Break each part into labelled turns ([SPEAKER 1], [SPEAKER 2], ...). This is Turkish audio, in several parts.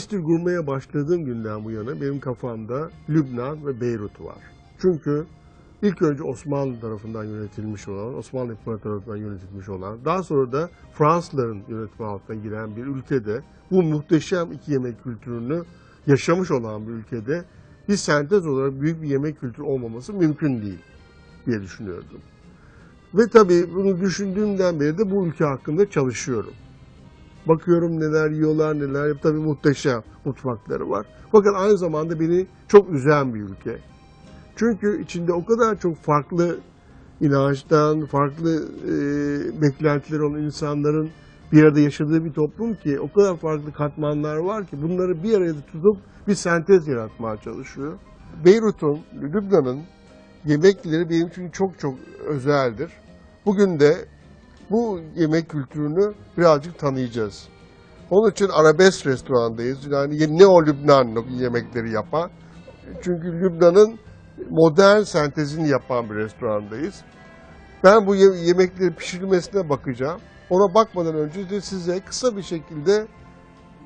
[SPEAKER 1] Mr. Gurme'ye başladığım günden bu yana benim kafamda Lübnan ve Beyrut var. Çünkü ilk önce Osmanlı tarafından yönetilmiş olan, Osmanlı İmparatorluğu yönetilmiş olan, daha sonra da Fransızların yönetimi altına giren bir ülkede bu muhteşem iki yemek kültürünü yaşamış olan bir ülkede bir sentez olarak büyük bir yemek kültürü olmaması mümkün değil diye düşünüyordum. Ve tabii bunu düşündüğümden beri de bu ülke hakkında çalışıyorum. Bakıyorum neler yiyorlar, neler yap. Tabii muhteşem mutfakları var. Fakat aynı zamanda beni çok üzen bir ülke. Çünkü içinde o kadar çok farklı inançtan, farklı e, beklentileri olan insanların bir arada yaşadığı bir toplum ki o kadar farklı katmanlar var ki bunları bir araya tutup bir sentez yaratmaya çalışıyor. Beyrut'un, Lübnan'ın yemekleri benim için çok çok özeldir. Bugün de bu yemek kültürünü birazcık tanıyacağız. Onun için arabesk restorandayız. Yani neo Lübnan yemekleri yapan. Çünkü Lübnan'ın modern sentezini yapan bir restorandayız. Ben bu ye- yemeklerin pişirilmesine bakacağım. Ona bakmadan önce de size kısa bir şekilde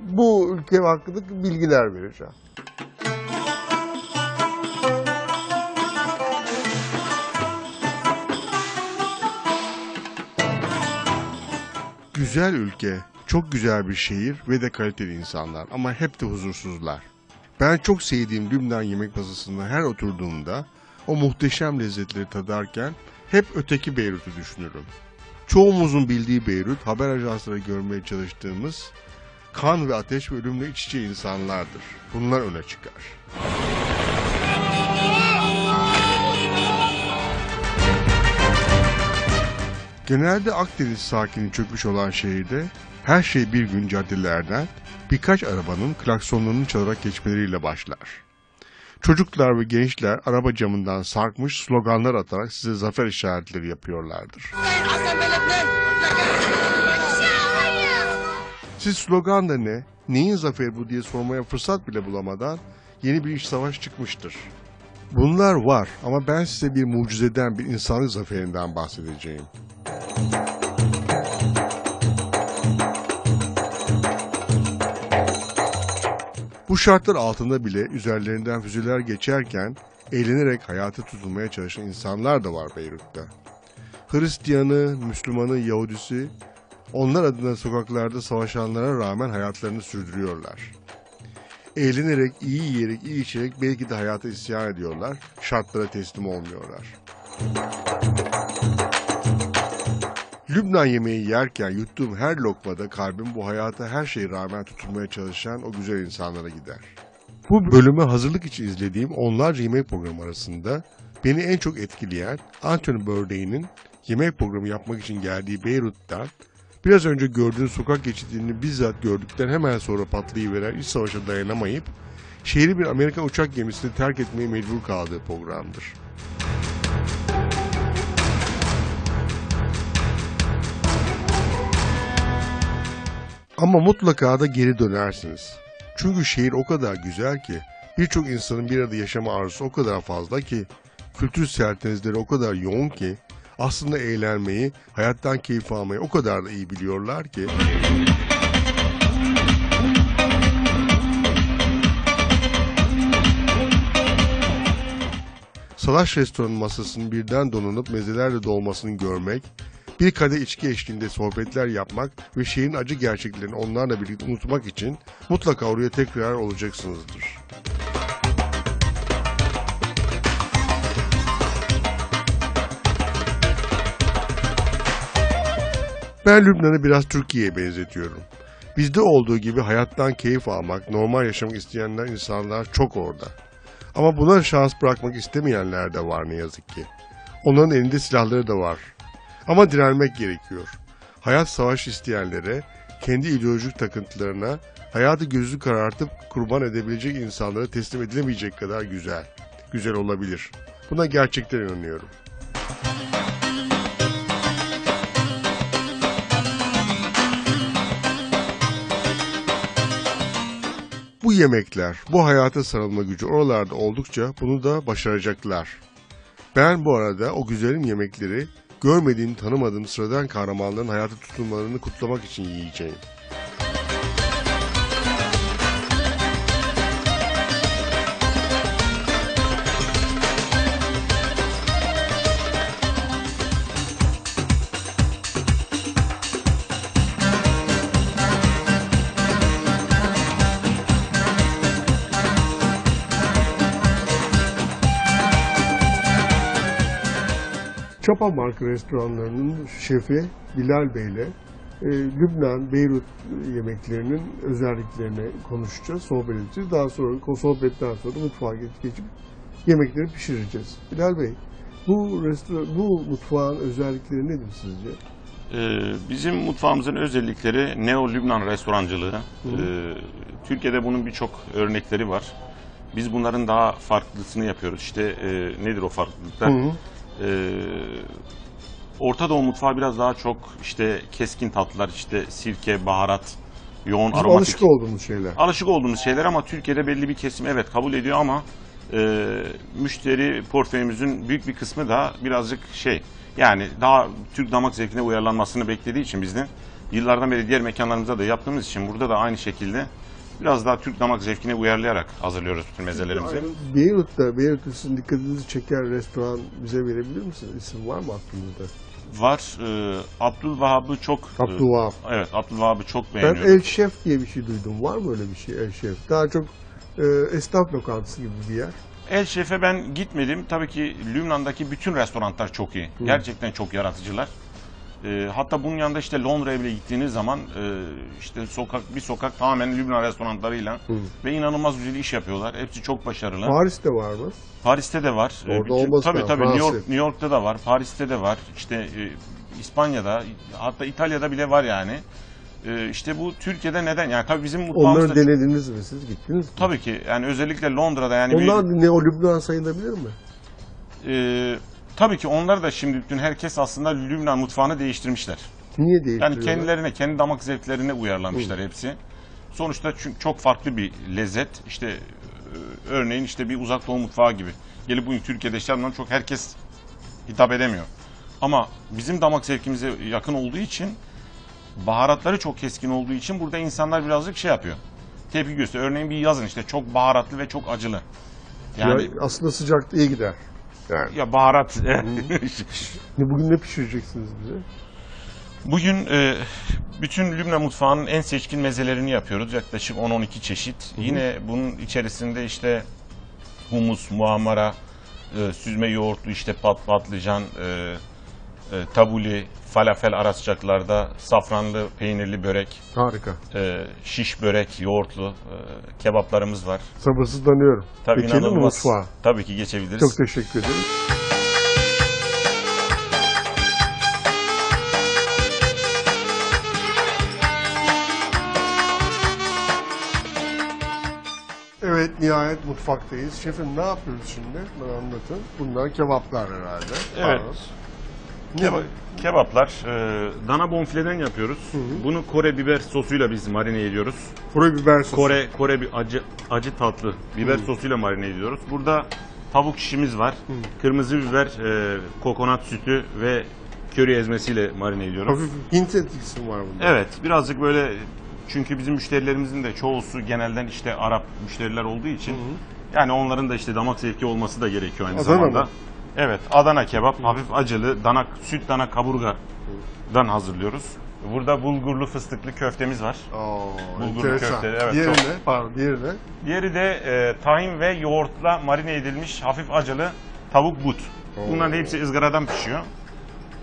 [SPEAKER 1] bu ülke hakkında bilgiler vereceğim. Güzel ülke, çok güzel bir şehir ve de kaliteli insanlar ama hep de huzursuzlar. Ben çok sevdiğim Lübnan yemek masasında her oturduğumda o muhteşem lezzetleri tadarken hep öteki Beyrut'u düşünürüm. Çoğumuzun bildiği Beyrut, haber ajansları görmeye çalıştığımız kan ve ateş ve ölümle iç içe insanlardır. Bunlar öne çıkar. Genelde Akdeniz sakini çökmüş olan şehirde her şey bir gün caddelerden birkaç arabanın klaksonlarını çalarak geçmeleriyle başlar. Çocuklar ve gençler araba camından sarkmış sloganlar atarak size zafer işaretleri yapıyorlardır. Siz slogan da ne, neyin zaferi bu diye sormaya fırsat bile bulamadan yeni bir iş savaş çıkmıştır. Bunlar var ama ben size bir mucizeden bir insanlık zaferinden bahsedeceğim. Bu şartlar altında bile üzerlerinden füzeler geçerken eğlenerek hayata tutunmaya çalışan insanlar da var Beyrut'ta. Hristiyanı, Müslümanı, Yahudisi onlar adına sokaklarda savaşanlara rağmen hayatlarını sürdürüyorlar. Eğlenerek, iyi yiyerek, iyi içerek belki de hayata isyan ediyorlar, şartlara teslim olmuyorlar. Lübnan yemeği yerken yuttuğum her lokmada kalbim bu hayata her şeye rağmen tutunmaya çalışan o güzel insanlara gider. Bu bölüme hazırlık için izlediğim onlarca yemek programı arasında beni en çok etkileyen Anthony Bourdain'in yemek programı yapmak için geldiği Beyrut'tan biraz önce gördüğün sokak geçidini bizzat gördükten hemen sonra patlayıveren iç savaşa dayanamayıp şehri bir Amerikan uçak gemisini terk etmeye mecbur kaldığı programdır. Ama mutlaka da geri dönersiniz. Çünkü şehir o kadar güzel ki, birçok insanın bir arada yaşama arzusu o kadar fazla ki, kültür sertenizleri o kadar yoğun ki, aslında eğlenmeyi, hayattan keyif almayı o kadar da iyi biliyorlar ki, Salaş restoranın masasının birden donanıp mezelerle dolmasını görmek, bir kadeh içki eşliğinde sohbetler yapmak ve şehrin acı gerçeklerini onlarla birlikte unutmak için mutlaka oraya tekrar olacaksınızdır. Ben Lübnan'ı biraz Türkiye'ye benzetiyorum. Bizde olduğu gibi hayattan keyif almak, normal yaşamak isteyenler insanlar çok orada. Ama buna şans bırakmak istemeyenler de var ne yazık ki. Onların elinde silahları da var. Ama direnmek gerekiyor. Hayat savaş isteyenlere, kendi ideolojik takıntılarına, hayatı gözü karartıp kurban edebilecek insanlara teslim edilemeyecek kadar güzel. Güzel olabilir. Buna gerçekten inanıyorum. Bu yemekler, bu hayata sarılma gücü oralarda oldukça bunu da başaracaklar. Ben bu arada o güzelim yemekleri görmediğim, tanımadığım sıradan kahramanların hayata tutunmalarını kutlamak için yiyeceğim. Çapa marka restoranlarının şefi Bilal Bey ile e, Lübnan, Beyrut yemeklerinin özelliklerini konuşacağız, sohbet edeceğiz. Daha sonra o sohbetten sonra mutfağa geç, geçip yemekleri pişireceğiz. Bilal Bey, bu restoran, bu mutfağın özellikleri nedir sizce?
[SPEAKER 2] Ee, bizim mutfağımızın özellikleri Neo-Lübnan restorancılığı. Ee, Türkiye'de bunun birçok örnekleri var. Biz bunların daha farklısını yapıyoruz. İşte e, nedir o farklılıklar?
[SPEAKER 1] Hı hı.
[SPEAKER 2] Ee, Orta Doğu mutfağı biraz daha çok işte keskin tatlılar, işte sirke, baharat, yoğun
[SPEAKER 1] Bizim
[SPEAKER 2] aromatik.
[SPEAKER 1] alışık olduğumuz şeyler.
[SPEAKER 2] alışık olduğumuz şeyler ama Türkiye'de belli bir kesim evet kabul ediyor ama e, müşteri portföyümüzün büyük bir kısmı da birazcık şey yani daha Türk damak zevkine uyarlanmasını beklediği için bizden yıllardan beri diğer mekanlarımızda da yaptığımız için burada da aynı şekilde biraz daha Türk damak zevkine uyarlayarak hazırlıyoruz bütün mezelerimizi.
[SPEAKER 1] Beyrut'ta, Beyrut'ta sizin dikkatinizi çeken restoran bize verebilir misiniz? İsim var mı aklınızda?
[SPEAKER 2] Var e, Abdülvahap'ı çok e,
[SPEAKER 1] Abdülvahap.
[SPEAKER 2] evet Abdülvahap'ı çok
[SPEAKER 1] Ben
[SPEAKER 2] beğeniyorum.
[SPEAKER 1] El Şef diye bir şey duydum. Var mı öyle bir şey El Şef? Daha çok e, esnaf lokantası gibi bir yer.
[SPEAKER 2] El Şef'e ben gitmedim. Tabii ki Lübnan'daki bütün restoranlar çok iyi. Gerçekten çok yaratıcılar. Ee, hatta bunun yanında işte Londra'ya bile gittiğiniz zaman e, işte sokak bir sokak tamamen Lübnan restoranlarıyla ve inanılmaz güzel iş yapıyorlar. Hepsi çok başarılı.
[SPEAKER 1] Paris'te var mı?
[SPEAKER 2] Paris'te de var. Ee,
[SPEAKER 1] Orada olması
[SPEAKER 2] tabii tabii New, York. New York'ta da var. Paris'te de var. İşte e, İspanya'da hatta İtalya'da bile var yani. Ee, işte bu Türkiye'de neden? Yani tabii bizim mutfağımızda
[SPEAKER 1] Onları denediniz mi siz? Gittiniz mi?
[SPEAKER 2] tabii ki yani özellikle Londra'da yani bir-
[SPEAKER 1] Onlar ne o Lübnan sayılabilir mi?
[SPEAKER 2] Ee, tabii ki onlar da şimdi bütün herkes aslında Lübnan mutfağını değiştirmişler.
[SPEAKER 1] Niye
[SPEAKER 2] Yani
[SPEAKER 1] değiştiriyorlar?
[SPEAKER 2] kendilerine, kendi damak zevklerine uyarlamışlar hepsi. Sonuçta çünkü çok farklı bir lezzet. İşte e, örneğin işte bir uzak doğu mutfağı gibi. Gelip bugün Türkiye'de işte çok herkes hitap edemiyor. Ama bizim damak zevkimize yakın olduğu için baharatları çok keskin olduğu için burada insanlar birazcık şey yapıyor. Tepki gösteriyor. Örneğin bir yazın işte çok baharatlı ve çok acılı. Yani
[SPEAKER 1] Ya aslında sıcakta iyi gider. Yani.
[SPEAKER 2] ya baharat
[SPEAKER 1] Ne- Bugün ne pişireceksiniz bize?
[SPEAKER 2] Bugün e, bütün Lübnan mutfağının en seçkin mezelerini yapıyoruz. Yaklaşık 10-12 çeşit. Yine bunun içerisinde işte humus, muhammara, e, süzme yoğurtlu işte pat patlıcan, e, e, tabuli, falafel ara sıcaklarda, safranlı peynirli börek,
[SPEAKER 1] Harika.
[SPEAKER 2] e, şiş börek, yoğurtlu e, kebaplarımız var.
[SPEAKER 1] Sabırsızlanıyorum.
[SPEAKER 2] Tabii
[SPEAKER 1] Geçelim mi
[SPEAKER 2] inanılmaz.
[SPEAKER 1] mutfağa?
[SPEAKER 2] Tabii ki geçebiliriz.
[SPEAKER 1] Çok teşekkür ederim. Evet nihayet mutfaktayız. Şefim ne yapıyoruz şimdi? Bana anlatın. Bunlar kebaplar herhalde.
[SPEAKER 2] Evet.
[SPEAKER 1] Pardon.
[SPEAKER 2] Keba- kebaplar e, dana bonfileden yapıyoruz. Bunu Kore biber sosuyla biz marine ediyoruz.
[SPEAKER 1] Kore biber sosu.
[SPEAKER 2] Kore Kore bir acı acı tatlı biber sosuyla marine ediyoruz. Burada tavuk şişimiz var. Kırmızı biber, e, kokonat sütü ve köri ezmesiyle marine ediyoruz.
[SPEAKER 1] Hafif Hint etkisi var bunda.
[SPEAKER 2] Evet, birazcık böyle çünkü bizim müşterilerimizin de çoğusu genelden işte Arap müşteriler olduğu için yani onların da işte damak zevki olması da gerekiyor aynı
[SPEAKER 1] Adana
[SPEAKER 2] zamanda.
[SPEAKER 1] mı?
[SPEAKER 2] Evet, Adana kebap hafif acılı, dana süt dana kaburgadan hazırlıyoruz. Burada bulgurlu fıstıklı köftemiz var.
[SPEAKER 1] Oo,
[SPEAKER 2] Bulgurlu
[SPEAKER 1] enteresan.
[SPEAKER 2] köfte, evet,
[SPEAKER 1] Diğeri
[SPEAKER 2] çok-
[SPEAKER 1] ne? Pardon, diğeri ne?
[SPEAKER 2] Diğeri de e, tahin ve yoğurtla marine edilmiş hafif acılı tavuk but. Bunların hepsi ızgaradan pişiyor.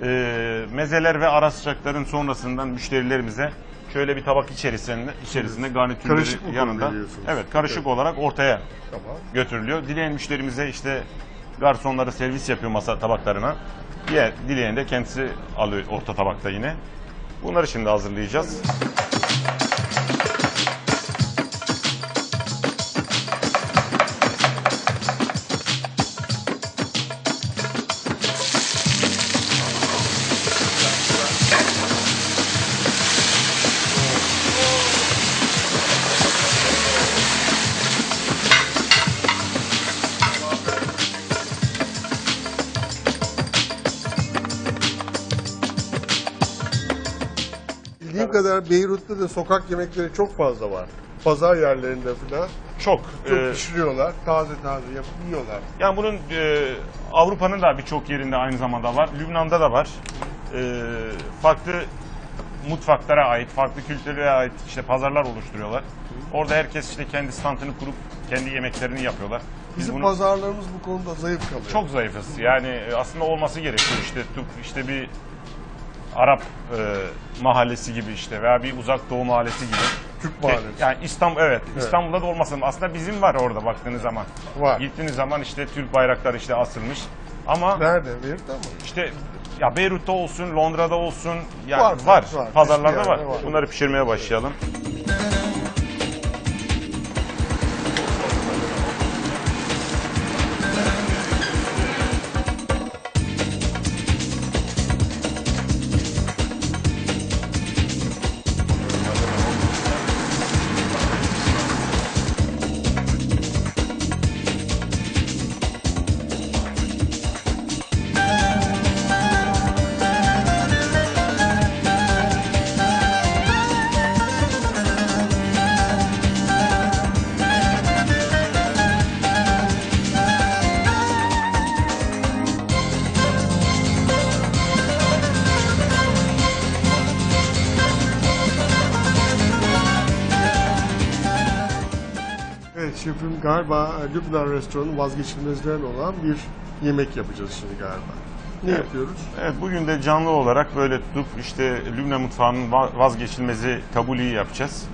[SPEAKER 2] E, mezeler ve ara sıcakların sonrasından müşterilerimize şöyle bir tabak içerisinde içerisinde garnitürleri
[SPEAKER 1] Karışık mı
[SPEAKER 2] yanında. Evet, karışık olarak ortaya
[SPEAKER 1] Tamam.
[SPEAKER 2] götürülüyor. Dileyen müşterimize işte garsonları servis yapıyor masa tabaklarına. Diğer dileyen de kendisi alıyor orta tabakta yine. Bunları şimdi hazırlayacağız.
[SPEAKER 1] Kadar Beyrut'ta da sokak yemekleri çok fazla var. Pazar yerlerinde falan
[SPEAKER 2] Çok,
[SPEAKER 1] çok
[SPEAKER 2] e,
[SPEAKER 1] pişiriyorlar. Taze taze yapıp yiyorlar.
[SPEAKER 2] Yani bunun e, Avrupa'nın da birçok yerinde aynı zamanda var. Lübnan'da da var. E, farklı mutfaklara ait, farklı kültürlere ait işte pazarlar oluşturuyorlar. Orada herkes işte kendi standını kurup kendi yemeklerini yapıyorlar. Biz
[SPEAKER 1] Bizim
[SPEAKER 2] bunu
[SPEAKER 1] pazarlarımız bu konuda zayıf kalıyor.
[SPEAKER 2] çok zayıfız. Yani e, aslında olması gerekiyor işte Türk işte bir Arap e, mahallesi gibi işte veya bir uzak doğu mahallesi gibi.
[SPEAKER 1] Türk mahallesi.
[SPEAKER 2] Yani İstanbul evet, İstanbul'da da olmasın. Aslında bizim var orada baktığınız zaman.
[SPEAKER 1] Var.
[SPEAKER 2] Gittiğiniz zaman işte Türk bayrakları işte asılmış. Ama
[SPEAKER 1] Nerede? Verir'de mi?
[SPEAKER 2] işte ya Beyrut'ta olsun, Londra'da olsun yani
[SPEAKER 1] Var,
[SPEAKER 2] var.
[SPEAKER 1] var.
[SPEAKER 2] Pazarlarda var.
[SPEAKER 1] var.
[SPEAKER 2] Bunları pişirmeye başlayalım.
[SPEAKER 1] Evet galiba Lübnan restoranının vazgeçilmezlerinden olan bir yemek yapacağız şimdi galiba. Ne yapıyoruz?
[SPEAKER 2] Evet bugün de canlı olarak böyle tutup işte Lübnan mutfağının va- vazgeçilmezi kabuliyi yapacağız.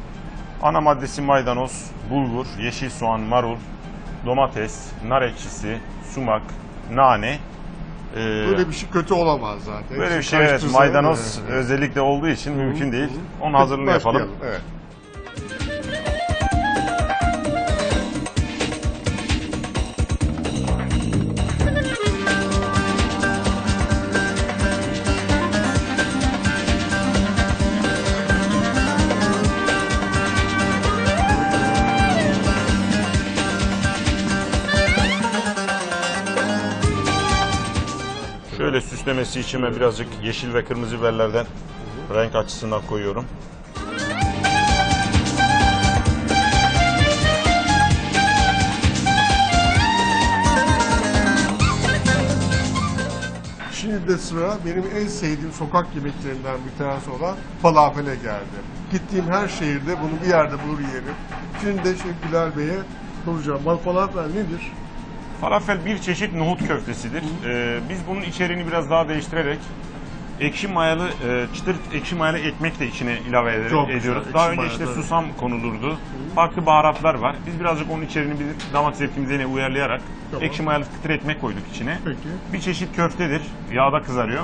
[SPEAKER 2] Ana maddesi maydanoz, bulgur, yeşil soğan, marul, domates, nar ekşisi, sumak, nane. Ee,
[SPEAKER 1] Böyle bir şey kötü olamaz zaten.
[SPEAKER 2] böyle bir şey evet maydanoz
[SPEAKER 1] Evet.
[SPEAKER 2] özellikle olduğu için mümkün değil.
[SPEAKER 1] Peki,
[SPEAKER 2] hazırlığını yapalım.
[SPEAKER 1] Evet.
[SPEAKER 2] Süslemesi için birazcık yeşil ve kırmızı biberlerden renk açısından koyuyorum.
[SPEAKER 1] Şimdi de sıra benim en sevdiğim sokak yemeklerinden bir tanesi olan falafele geldi. Gittiğim her şehirde bunu bir yerde bulur yerim. Şimdi de Şef Bilal Bey'e soracağım. Falafel nedir?
[SPEAKER 2] Falafel bir çeşit nohut köftesidir. Ee, biz bunun içeriğini biraz daha değiştirerek ekşi mayalı e, çıtır ekşi mayalı ekmek de içine ilave eder-
[SPEAKER 1] Çok güzel,
[SPEAKER 2] ediyoruz.
[SPEAKER 1] ekşi
[SPEAKER 2] Daha önce
[SPEAKER 1] mayalı,
[SPEAKER 2] işte
[SPEAKER 1] tabii.
[SPEAKER 2] susam konulurdu. Farklı baharatlar var. Biz birazcık onun içeriğini bir damak zevkimize yine uyarlayarak
[SPEAKER 1] Tamam.
[SPEAKER 2] ekşi mayalı kıtır ekmek koyduk içine.
[SPEAKER 1] Peki.
[SPEAKER 2] Bir çeşit köftedir. Yağda kızarıyor.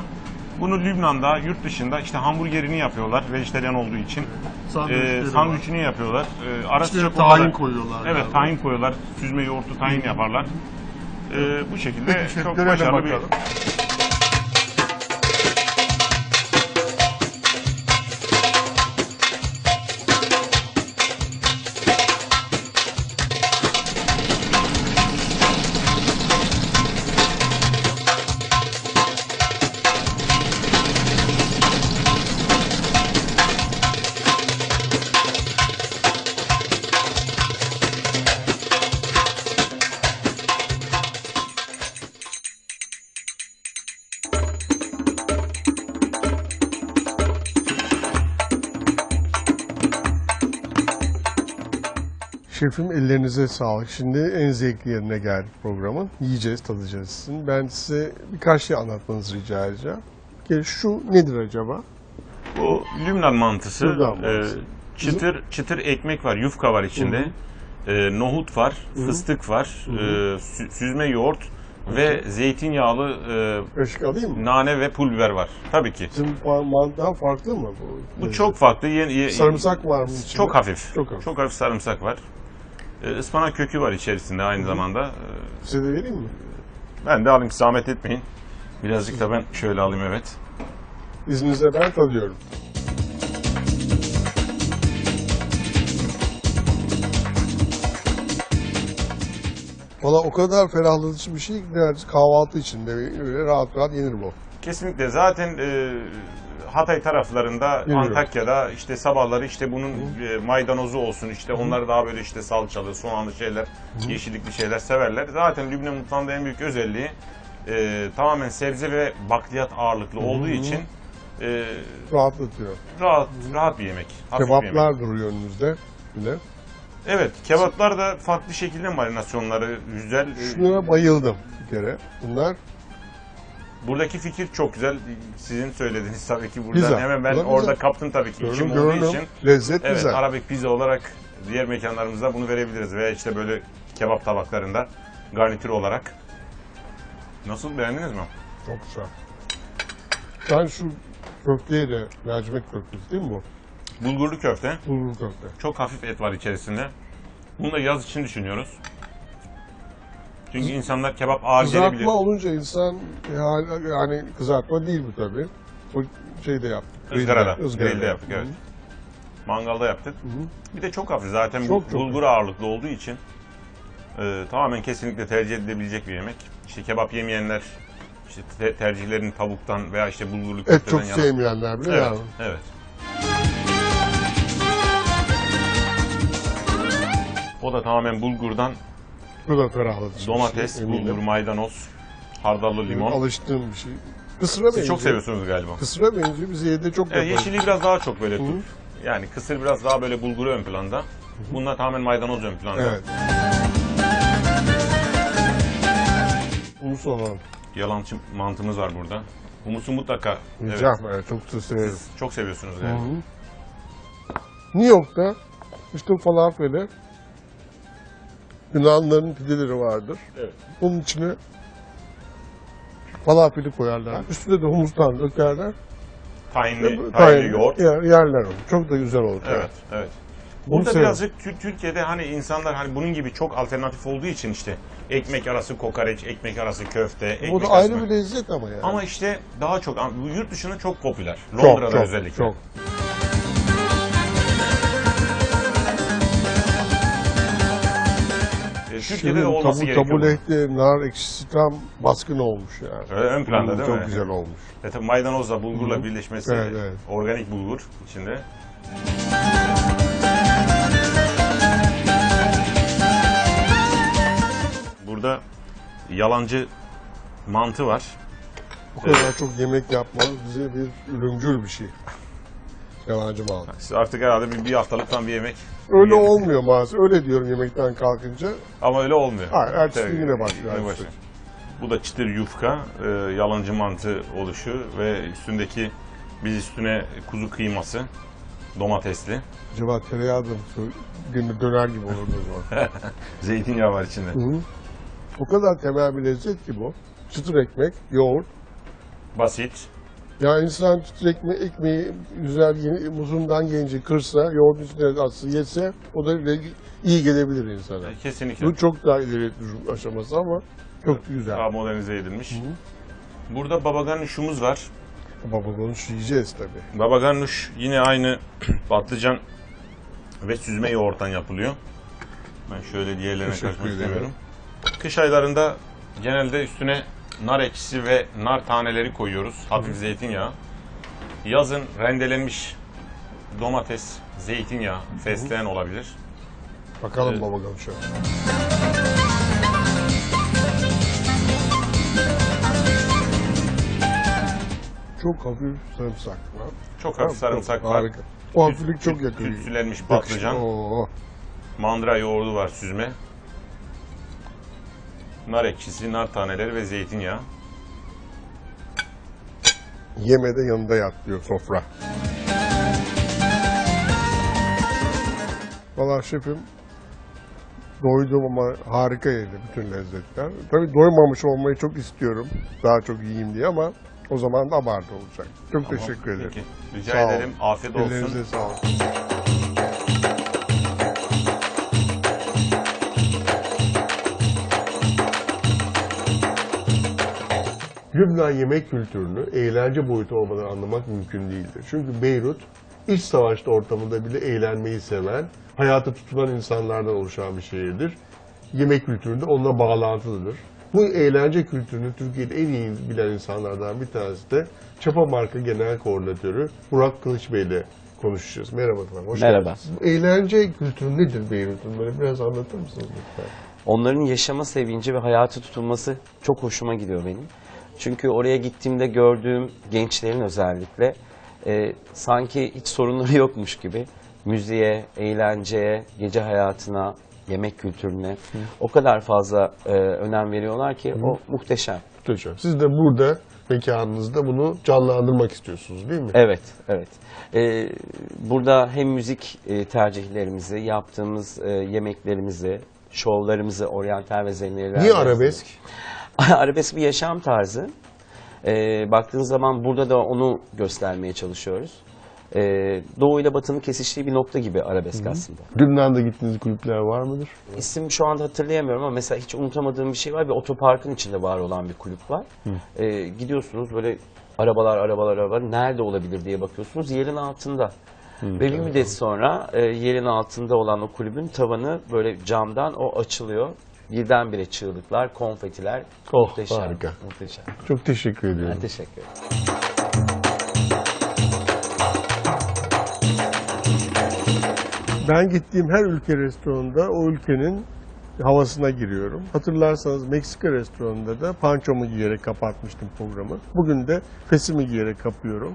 [SPEAKER 2] Bunu Lübnan'da, yurt dışında işte hamburgerini yapıyorlar vejetaryen olduğu için.
[SPEAKER 1] Sandviçleri
[SPEAKER 2] Ee,
[SPEAKER 1] var.
[SPEAKER 2] sandviçini yapıyorlar. Ee, ara
[SPEAKER 1] İçine
[SPEAKER 2] sıcak
[SPEAKER 1] tahin
[SPEAKER 2] olarak-
[SPEAKER 1] koyuyorlar.
[SPEAKER 2] Evet
[SPEAKER 1] galiba.
[SPEAKER 2] tahin koyuyorlar. Süzme yoğurtlu tahin yaparlar. Ee, bu şekilde çok başarılı bir
[SPEAKER 1] Şefim ellerinize sağlık. Şimdi en zevkli yerine geldik programın. Yiyeceğiz, tadacağız sizin. Ben size birkaç şey anlatmanızı rica edeceğim. Kere şu nedir acaba?
[SPEAKER 2] Bu Lübnan mantısı.
[SPEAKER 1] Lübnan mantısı.
[SPEAKER 2] Ee, çıtır çıtır ekmek var, yufka var içinde. Ee, nohut var, fıstık var, e, sü- süzme yoğurt ve zeytinyağlı e,
[SPEAKER 1] Kaşık alayım mı?
[SPEAKER 2] nane ve pul biber var. Tabii ki.
[SPEAKER 1] Bizim mantıdan farklı mı bu?
[SPEAKER 2] Bu çok farklı. Yeni, ye-
[SPEAKER 1] Sarımsak var mı içinde?
[SPEAKER 2] Çok hafif.
[SPEAKER 1] Çok hafif.
[SPEAKER 2] Çok hafif sarımsak var. Ee, ıspanak kökü var içerisinde aynı zamanda. Ee,
[SPEAKER 1] Size de vereyim mi?
[SPEAKER 2] ben de alayım zahmet etmeyin. Birazcık da ben şöyle alayım evet.
[SPEAKER 1] İzninizle ben tadıyorum. Valla o kadar ferahlatıcı bir şey ki kahvaltı için de öyle rahat rahat yenir bu.
[SPEAKER 2] Kesinlikle zaten e, Hatay taraflarında
[SPEAKER 1] Biliyorum.
[SPEAKER 2] Antakya'da işte sabahları işte bunun e, maydanozu olsun işte onlar daha böyle işte salçalı, soğanlı şeyler, yeşillikli şeyler severler. Zaten Lübnan mutfağında en büyük özelliği e, tamamen sebze ve bakliyat ağırlıklı olduğu için e,
[SPEAKER 1] Rahatlatıyor.
[SPEAKER 2] rahat rahat bir yemek. hafif bir yemek.
[SPEAKER 1] Kebaplar duruyor önünüzde bile.
[SPEAKER 2] Evet, kebaplar da farklı şekilde marinasyonları güzel.
[SPEAKER 1] Şunlara bayıldım bir kere. Bunlar
[SPEAKER 2] Buradaki fikir çok güzel. Sizin söylediğiniz tabii ki buradan
[SPEAKER 1] Güzel.
[SPEAKER 2] hemen ben
[SPEAKER 1] Ulan
[SPEAKER 2] orada
[SPEAKER 1] güzel.
[SPEAKER 2] kaptım tabii ki.
[SPEAKER 1] Görünüm,
[SPEAKER 2] olduğu
[SPEAKER 1] görünüm,
[SPEAKER 2] için.
[SPEAKER 1] lezzet
[SPEAKER 2] Evet,
[SPEAKER 1] güzel.
[SPEAKER 2] Arabik pizza olarak diğer mekanlarımızda bunu verebiliriz veya işte böyle kebap tabaklarında garnitür olarak. Nasıl beğendiniz mi?
[SPEAKER 1] Çok güzel. Ben şu köfteye de mercimek köftesi değil mi bu?
[SPEAKER 2] Bulgurlu köfte.
[SPEAKER 1] Bulgur köfte.
[SPEAKER 2] Çok hafif et var içerisinde. Bunu da yaz için düşünüyoruz. Çünkü insanlar kebap ağır gelebilir.
[SPEAKER 1] Kızartma olunca insan yani, yani kızartma değil bu tabii. O şeyde yaptık.
[SPEAKER 2] Izgarada,
[SPEAKER 1] grillde
[SPEAKER 2] yaptık, evet. Mangalda yaptık. Bir de çok hafif zaten
[SPEAKER 1] Çok, çok
[SPEAKER 2] bulgur ağırlıklı olduğu için e, tamamen kesinlikle tercih edilebilecek bir yemek. İşte kebap yemeyenler işte te- tercihlerini tavuktan veya işte bulgurlu
[SPEAKER 1] Et
[SPEAKER 2] köfteden
[SPEAKER 1] çok
[SPEAKER 2] yana.
[SPEAKER 1] sevmeyenler bile
[SPEAKER 2] Evet,
[SPEAKER 1] yani.
[SPEAKER 2] evet. O da tamamen bulgurdan
[SPEAKER 1] Bu da ferahlatıcı.
[SPEAKER 2] domates,
[SPEAKER 1] şey,
[SPEAKER 2] bulgur, maydanoz, hardallı limon.
[SPEAKER 1] Alıştığım bir şey. Kısıra
[SPEAKER 2] Siz
[SPEAKER 1] benziyor.
[SPEAKER 2] çok seviyorsunuz galiba.
[SPEAKER 1] Kısıra benziyor. Biz evde çok
[SPEAKER 2] Evet,
[SPEAKER 1] yaparız.
[SPEAKER 2] yeşilliği biraz daha çok böyle
[SPEAKER 1] Hı.
[SPEAKER 2] tut. Yani kısır biraz daha böyle bulguru ön planda. Bunlar tamamen maydanoz ön planda.
[SPEAKER 1] Evet. Humus olan.
[SPEAKER 2] Yalancı mantımız var burada. Humusu mutlaka evet,
[SPEAKER 1] Yiyeceğim. Evet. çok da severiz.
[SPEAKER 2] siz çok seviyorsunuz
[SPEAKER 1] Hı
[SPEAKER 2] galiba.
[SPEAKER 1] hı. New York'ta işte falafeli Yunanların pideleri vardır.
[SPEAKER 2] Evet.
[SPEAKER 1] Bunun içine falafeli koyarlar. Üstüne de humustan dökerler.
[SPEAKER 2] Tahinli, tahinli yoğurt.
[SPEAKER 1] yer- yerler onu. Çok da güzel olur.
[SPEAKER 2] Evet, evet.
[SPEAKER 1] Bunu
[SPEAKER 2] Burada
[SPEAKER 1] severim.
[SPEAKER 2] birazcık Tür- Türkiye'de hani insanlar hani bunun gibi çok alternatif olduğu için işte ekmek arası kokoreç, ekmek arası köfte, ekmek
[SPEAKER 1] Bu da
[SPEAKER 2] arası...
[SPEAKER 1] ayrı bir lezzet ama yani.
[SPEAKER 2] Ama işte daha çok, yurt dışında çok popüler.
[SPEAKER 1] çok,
[SPEAKER 2] Londra'da
[SPEAKER 1] çok,
[SPEAKER 2] özellikle.
[SPEAKER 1] Çok.
[SPEAKER 2] Türkiye'de
[SPEAKER 1] Şimdi
[SPEAKER 2] olması
[SPEAKER 1] tabu,
[SPEAKER 2] gerekiyor. bunun.
[SPEAKER 1] tabulehte nar ekşisi tam baskın olmuş yani.
[SPEAKER 2] Öyle ön planda değil
[SPEAKER 1] çok
[SPEAKER 2] mi?
[SPEAKER 1] güzel olmuş.
[SPEAKER 2] E tabii maydanozla bulgurla
[SPEAKER 1] Hı.
[SPEAKER 2] birleşmesi,
[SPEAKER 1] Evet, evet.
[SPEAKER 2] organik bulgur içinde. Burada yalancı mantı var.
[SPEAKER 1] Bu kadar çok yemek yapmanız bize bir ölümcül bir şey. Yalancı mal.
[SPEAKER 2] Siz artık herhalde bir, bir haftalıktan bir yemek.
[SPEAKER 1] Öyle
[SPEAKER 2] Yemek.
[SPEAKER 1] olmuyor maalesef. Öyle diyorum yemekten kalkınca.
[SPEAKER 2] Ama öyle olmuyor.
[SPEAKER 1] Hayır, ertesi başlıyor,
[SPEAKER 2] güne
[SPEAKER 1] ertesi
[SPEAKER 2] başlıyor. Bu da çıtır yufka, e, yalancı mantı oluşu ve üstündeki biz üstüne kuzu kıyması, domatesli,
[SPEAKER 1] Acaba tereyağı da gene döner gibi olurdu o zaman.
[SPEAKER 2] zeytinyağı var içinde.
[SPEAKER 1] Hı. O kadar temel bir lezzet ki bu. Çıtır ekmek, yoğurt.
[SPEAKER 2] Basit,
[SPEAKER 1] Ya insan çıtır ekmeği, güzel yeni, muzundan gelince kırsa, yoğurt içine atsa, yese o da iyi gelebilir insana.
[SPEAKER 2] e, kesinlikle
[SPEAKER 1] Bu çok daha ileri aşaması ama çok güzel.
[SPEAKER 2] daha modernize edilmiş. Burada baba ganuşumuz var.
[SPEAKER 1] Baba bunu şu yiyeceğiz tabii.
[SPEAKER 2] Baba ganuş yine aynı patlıcan ve süzme yoğurttan yapılıyor. Ben şöyle diğerlerine
[SPEAKER 1] Teşekkür
[SPEAKER 2] kaçmak
[SPEAKER 1] ederim.
[SPEAKER 2] istemiyorum. Kış aylarında genelde üstüne nar ekşisi ve nar taneleri koyuyoruz. Hafif zeytinyağı. Yazın rendelenmiş domates, zeytinyağı, fesleğen olabilir.
[SPEAKER 1] Bakalım baba gamşa. Çok hafif sarımsak var.
[SPEAKER 2] Çok hafif sarımsak var.
[SPEAKER 1] Harika. O hafiflik çok yakın.
[SPEAKER 2] Tütsülenmiş patlıcan.
[SPEAKER 1] Oo.
[SPEAKER 2] Mandıra yoğurdu var süzme. Nar ekşisi, nar taneleri ve zeytinyağı.
[SPEAKER 1] Yeme de yanında yat diyor sofra. Valla şefim doydum ama harika yedi bütün lezzetler. Tabii doymamış olmayı çok istiyorum. Daha çok yiyeyim diye ama o zaman da abartı olacak. Çok
[SPEAKER 2] Tamam,
[SPEAKER 1] teşekkür ederim.
[SPEAKER 2] Peki. Rica
[SPEAKER 1] Sağ olun.
[SPEAKER 2] ederim. Afiyet olsun.
[SPEAKER 1] Ellerinize sağlık. Lübnan yemek kültürünü eğlence boyutu olmadan anlamak mümkün değildir. Çünkü Beyrut iç savaşta ortamında bile eğlenmeyi seven, hayata tutulan insanlardan oluşan bir şehirdir. Yemek kültürü de onunla bağlantılıdır. Bu eğlence kültürünü Türkiye'de en iyi bilen insanlardan bir tanesi de Çapa Marka Genel Koordinatörü Burak Kılıç Bey ile konuşacağız. Merhaba efendim. Hoş
[SPEAKER 3] Merhaba.
[SPEAKER 1] geldiniz. Eğlence kültürü nedir Beyrut'un? Böyle biraz anlatır mısınız lütfen?
[SPEAKER 3] Onların yaşama sevinci ve hayata tutulması çok hoşuma gidiyor benim. Çünkü oraya gittiğimde gördüğüm gençlerin özellikle e, sanki hiç sorunları yokmuş gibi müziğe, eğlenceye, gece hayatına, yemek kültürüne o kadar fazla e, önem veriyorlar ki o muhteşem.
[SPEAKER 1] Muhteşem. Siz de burada mekanınızda bunu canlandırmak istiyorsunuz değil mi?
[SPEAKER 3] Evet, evet. Ee, burada hem müzik e, tercihlerimizi, yaptığımız e, yemeklerimizi, şovlarımızı, oryantal ve zenneler.
[SPEAKER 1] Niye arabesk?
[SPEAKER 3] arabesk bir yaşam tarzı. Ee, baktığınız zaman burada da onu göstermeye çalışıyoruz. Ee, Doğu ile Batı'nın kesiştiği bir nokta gibi arabesk aslında.
[SPEAKER 1] Lübnan'da gittiğiniz kulüpler var mıdır?
[SPEAKER 3] İsim şu anda hatırlayamıyorum ama mesela hiç unutamadığım bir şey var. Bir otoparkın içinde var olan bir kulüp var. Ee, gidiyorsunuz böyle arabalar arabalar arabalar nerede olabilir diye bakıyorsunuz yerin altında. Ve bir müddet sonra e, yerin altında olan o kulübün tavanı böyle camdan o açılıyor. Birdenbire çığlıklar, konfetiler.
[SPEAKER 1] Oh,
[SPEAKER 3] muhteşem.
[SPEAKER 1] harika.
[SPEAKER 3] Muhteşem.
[SPEAKER 1] Çok teşekkür ediyorum.
[SPEAKER 3] Ben teşekkür ederim.
[SPEAKER 1] Ben gittiğim her ülke restoranında o ülkenin havasına giriyorum. Hatırlarsanız Meksika restoranında da pançomu giyerek kapatmıştım programı. Bugün de fesimi giyerek kapıyorum.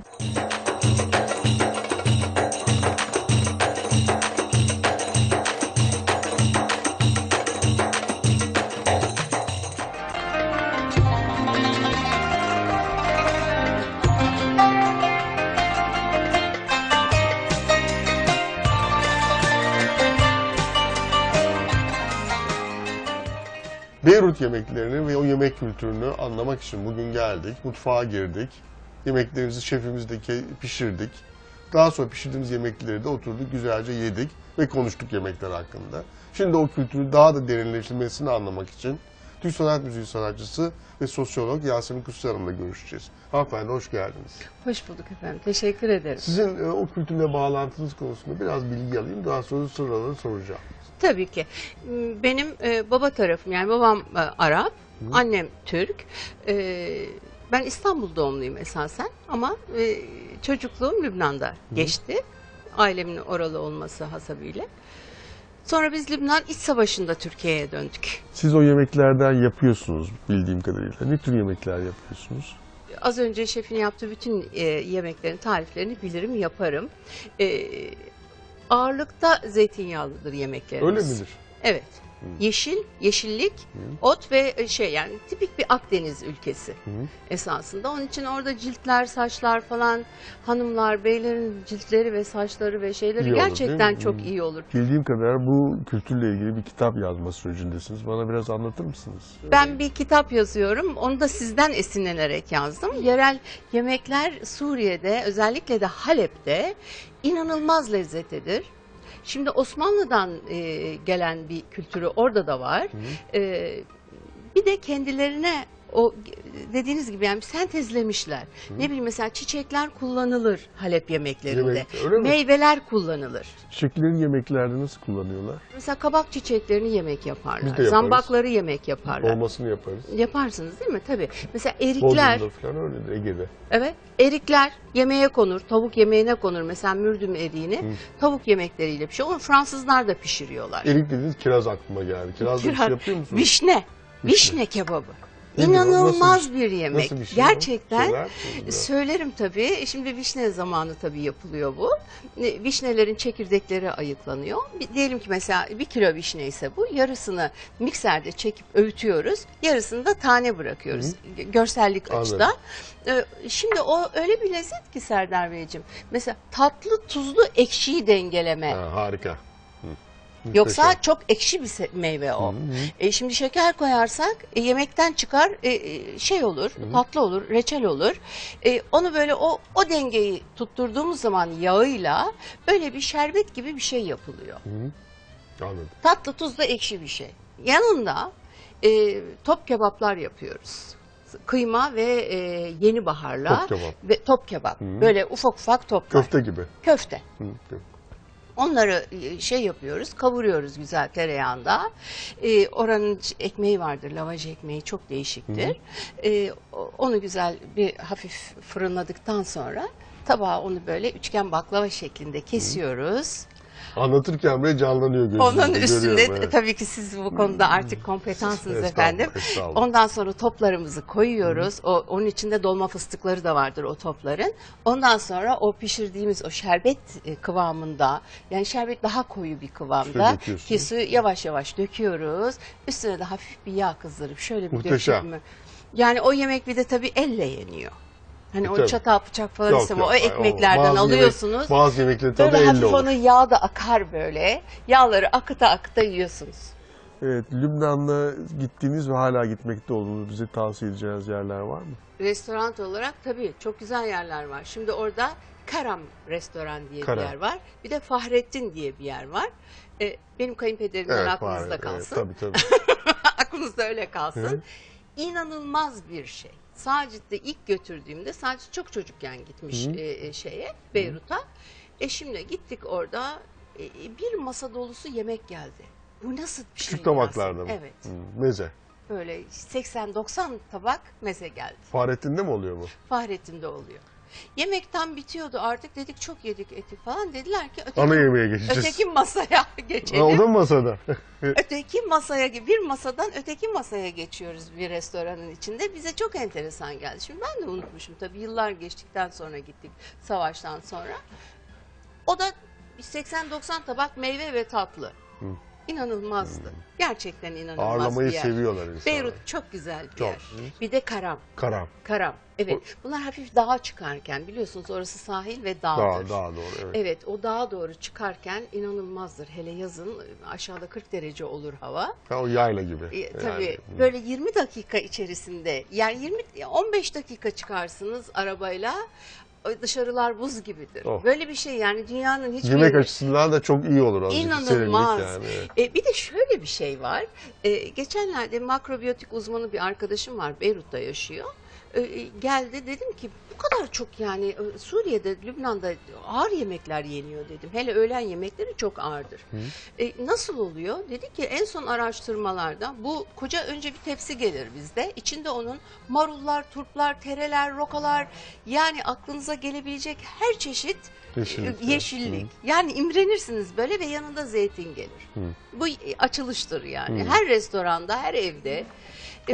[SPEAKER 1] Yemeklerini ve o yemek kültürünü anlamak için bugün geldik. Mutfağa girdik. Yemeklerimizi şefimizle ke- pişirdik. Daha sonra pişirdiğimiz yemekleri de oturduk güzelce yedik ve konuştuk yemekler hakkında. Şimdi o kültürü daha da derinleştirmesini anlamak için Türk Sanat Müziği sanatçısı ve sosyolog Yasemin Kutsal Hanım'la görüşeceğiz. Hanımefendi hoş geldiniz.
[SPEAKER 4] Hoş bulduk efendim. Teşekkür ederim.
[SPEAKER 1] Sizin e, o kültürle bağlantınız konusunda biraz bilgi alayım. Daha sonra soruları soracağım.
[SPEAKER 4] Tabii ki. Benim e, baba tarafım yani babam e, Arap, annem Türk. E, ben İstanbul doğumluyum esasen ama e, çocukluğum Lübnan'da geçti. Ailemin oralı olması hasabıyla. Sonra biz Lübnan İç Savaşı'nda Türkiye'ye döndük.
[SPEAKER 1] Siz o yemeklerden yapıyorsunuz bildiğim kadarıyla. Ne tür yemekler yapıyorsunuz?
[SPEAKER 4] Az önce şefin yaptığı bütün e, yemeklerin tariflerini bilirim, yaparım. E, ağırlıkta zeytinyağlıdır yemeklerimiz.
[SPEAKER 1] Öyle midir?
[SPEAKER 4] Evet. Yeşil, yeşillik, ot ve e, şey yani tipik bir Akdeniz ülkesi esasında. Onun için orada ciltler, saçlar falan hanımlar, beylerin ciltleri ve saçları ve şeyleri
[SPEAKER 1] İyi olur, değil
[SPEAKER 4] gerçekten
[SPEAKER 1] mi?
[SPEAKER 4] çok iyi olur.
[SPEAKER 1] Bildiğim kadar bu kültürle ilgili bir kitap yazma sürecindesiniz. Bana biraz anlatır mısınız?
[SPEAKER 4] Ben bir kitap yazıyorum. Onu da sizden esinlenerek yazdım. Yerel yemekler Suriye'de özellikle de Halep'te inanılmaz lezzetlidir. Şimdi Osmanlı'dan e, gelen bir kültürü orada da var. E, bir de kendilerine o dediğiniz gibi yani sentezlemişler. Ne bileyim mesela çiçekler kullanılır Halep yemeklerinde.
[SPEAKER 1] Yemek- öyle mi?
[SPEAKER 4] Meyveler kullanılır.
[SPEAKER 1] Çiçekleri yemeklerde nasıl kullanıyorlar?
[SPEAKER 4] Mesela kabak çiçeklerini yemek
[SPEAKER 1] Biz
[SPEAKER 4] yaparlar.
[SPEAKER 1] de yaparız.
[SPEAKER 4] Zambakları yemek yaparlar.
[SPEAKER 1] Olmasını yaparız.
[SPEAKER 4] Yaparsınız değil mi? Tabii. Mesela erikler,
[SPEAKER 1] Bodrum'da falan öyledir Ege'de.
[SPEAKER 4] evet. Erikler yemeğe konur. Tavuk yemeğine konur. Mesela mürdüm eriğini tavuk yemekleriyle pişiyor. Onu Fransızlar da pişiriyorlar.
[SPEAKER 1] Erik dediğiniz kiraz aklıma geldi. Kirazla bir şey
[SPEAKER 4] Kiraz-
[SPEAKER 1] yapıyor musunuz?
[SPEAKER 4] Vişne. Vişne kebabı. İnanılmaz
[SPEAKER 1] Nasıl
[SPEAKER 4] bir yemek.
[SPEAKER 1] Nasıl bir şey?
[SPEAKER 4] Gerçekten söylerim tabii. Şimdi vişne zamanı tabii yapılıyor bu. Vişnelerin çekirdekleri ayıklanıyor. Bir, diyelim ki mesela bir kilo vişne ise bu. Yarısını mikserde çekip öğütüyoruz. Yarısını da tane bırakıyoruz. G- Görsellik
[SPEAKER 1] Anladım.
[SPEAKER 4] açıdan. E, Şimdi o öyle bir lezzet ki Serdar Beyciğim. Mesela tatlı, tuzlu, ekşiyi dengeleme.
[SPEAKER 1] Ha, harika. Hı.
[SPEAKER 4] Yoksa çok ekşi bir meyve o. E, şimdi şeker koyarsak e, yemekten çıkar e, e, şey olur, tatlı olur, reçel olur. E, onu böyle o o dengeyi tutturduğumuz zaman yağıyla böyle bir şerbet gibi bir şey yapılıyor.
[SPEAKER 1] Anladım.
[SPEAKER 4] Tatlı tuzlu ekşi bir şey. Yanında e, top kebaplar yapıyoruz. Kıyma ve e, yeni baharla
[SPEAKER 1] Top kebap.
[SPEAKER 4] ve top kebap. Böyle ufak ufak toplar.
[SPEAKER 1] Köfte gibi.
[SPEAKER 4] Köfte.
[SPEAKER 1] Hı, köfte.
[SPEAKER 4] Onları e, şey yapıyoruz, kavuruyoruz güzel tereyağında. Ee, oranın ekmeği vardır, lavaş ekmeği çok değişiktir. O- onu güzel bir hafif fırınladıktan sonra tabağa onu böyle üçgen baklava şeklinde kesiyoruz.
[SPEAKER 1] Anlatırken bile canlanıyor gözümde.
[SPEAKER 4] Onun üstünde
[SPEAKER 1] evet.
[SPEAKER 4] tabii ki siz bu konuda artık kompetanssınız
[SPEAKER 1] Estağfurullah,
[SPEAKER 4] efendim.
[SPEAKER 1] estağfurullah.
[SPEAKER 4] Ondan sonra toplarımızı koyuyoruz. O onun içinde dolma fıstıkları da vardır o topların. Ondan sonra o pişirdiğimiz o şerbet e, kıvamında yani şerbet daha koyu bir kıvamda ki suyu yavaş yavaş döküyoruz. Üstüne de hafif bir yağ kızdırıp şöyle bir
[SPEAKER 1] Muhteşem.
[SPEAKER 4] Yani o yemek bir de tabii elle yeniyor. Hani
[SPEAKER 1] E,
[SPEAKER 4] o
[SPEAKER 1] tabii.
[SPEAKER 4] çatal bıçak falan
[SPEAKER 1] Yok,
[SPEAKER 4] istemiyor.
[SPEAKER 1] yok.
[SPEAKER 4] O ekmeklerden
[SPEAKER 1] Bazı yemek-
[SPEAKER 4] alıyorsunuz.
[SPEAKER 1] bazı yemeklerin tadı
[SPEAKER 4] Böyle
[SPEAKER 1] elle
[SPEAKER 4] hafif
[SPEAKER 1] olur.
[SPEAKER 4] onun yağı da akar böyle. Yağları akıta akıta yiyorsunuz.
[SPEAKER 1] Evet, Lübnan'da gittiğiniz ve hala gitmekte olduğunuz bize tavsiye edeceğiniz yerler var mı?
[SPEAKER 4] Restoran olarak tabii çok güzel yerler var. Şimdi orada Karam Restoran diye
[SPEAKER 1] Karam.
[SPEAKER 4] bir yer var. Bir de Fahrettin diye bir yer var. Ee, benim kayınpederimden aklınızda
[SPEAKER 1] var,
[SPEAKER 4] kalsın.
[SPEAKER 1] Evet, tabii tabii.
[SPEAKER 4] aklınızda öyle kalsın.
[SPEAKER 1] Hı.
[SPEAKER 4] İnanılmaz bir şey. Sacit'te ilk götürdüğümde Sacit çok çocukken gitmiş
[SPEAKER 1] Hı.
[SPEAKER 4] e, e, şeye Beyrut'a. Eşimle gittik orada e, bir masa dolusu yemek geldi. Bu nasıl bir şey?
[SPEAKER 1] Küçük tabaklarda mı?
[SPEAKER 4] Evet.
[SPEAKER 1] Hmm, Meze.
[SPEAKER 4] Böyle 80-90 tabak meze geldi.
[SPEAKER 1] Fahrettin'de mi oluyor bu?
[SPEAKER 4] Fahrettin'de oluyor. Yemek tam bitiyordu artık dedik çok yedik eti falan dediler ki öteki,
[SPEAKER 1] Ana yemeğe geçeceğiz.
[SPEAKER 4] öteki masaya geçelim.
[SPEAKER 1] Ha, o da mı masada?
[SPEAKER 4] Öteki masaya bir masadan öteki masaya geçiyoruz bir restoranın içinde. Bize çok enteresan geldi. Şimdi ben de unutmuşum tabii yıllar geçtikten sonra gittik savaştan sonra. O da 80-90 tabak meyve ve tatlı. İnanılmazdı. Gerçekten inanılmaz
[SPEAKER 1] Ağırlamayı
[SPEAKER 4] bir yer.
[SPEAKER 1] seviyorlar insanlar.
[SPEAKER 4] Beyrut çok güzel bir
[SPEAKER 1] Çok.
[SPEAKER 4] yer. Bir de Karam.
[SPEAKER 1] Karam.
[SPEAKER 4] Karam. Evet. Bunlar hafif dağa çıkarken biliyorsunuz orası sahil ve dağdır.
[SPEAKER 1] Daha, daha doğru. Evet.
[SPEAKER 4] Evet o dağa doğru çıkarken inanılmazdır. Hele yazın aşağıda 40 derece olur hava.
[SPEAKER 1] Ha, o yayla gibi.
[SPEAKER 4] E, tabii
[SPEAKER 1] Yani,
[SPEAKER 4] böyle 20 dakika içerisinde yani 20 15 dakika çıkarsınız arabayla dışarılar buz gibidir.
[SPEAKER 1] Oh.
[SPEAKER 4] Böyle bir şey yani dünyanın hiçbir
[SPEAKER 1] Yemek
[SPEAKER 4] yeri-
[SPEAKER 1] açısından da çok iyi olur.
[SPEAKER 4] İnanılmaz.
[SPEAKER 1] Yani.
[SPEAKER 4] E, bir de şöyle bir şey var. E, geçenlerde makrobiyotik uzmanı bir arkadaşım var. Beyrut'ta yaşıyor. E, e, geldi dedim ki bu kadar çok yani e, Suriye'de, Lübnan'da ağır yemekler yeniyor dedim. Hele öğlen yemekleri çok ağırdır. E, nasıl oluyor? Dedi ki en son araştırmalarda bu koca önce bir tepsi gelir bizde. İçinde onun marullar, turplar, tereler, rokalar yani aklınıza gelebilecek her çeşit
[SPEAKER 1] Yeşillik.
[SPEAKER 4] e, yeşillik. Yani imrenirsiniz böyle ve yanında zeytin gelir. Bu açılıştır yani. Her restoranda, her evde.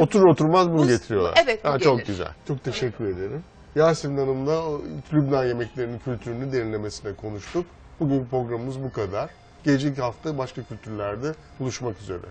[SPEAKER 1] Oturur oturmaz bunu getiriyorlar.
[SPEAKER 4] Evet bu
[SPEAKER 1] ha, Çok güzel. Çok teşekkür ederim. Yasemin Hanım'la o Lübnan yemeklerinin kültürünü derinlemesine konuştuk. Bugün programımız bu kadar. Gelecek hafta başka kültürlerde buluşmak üzere.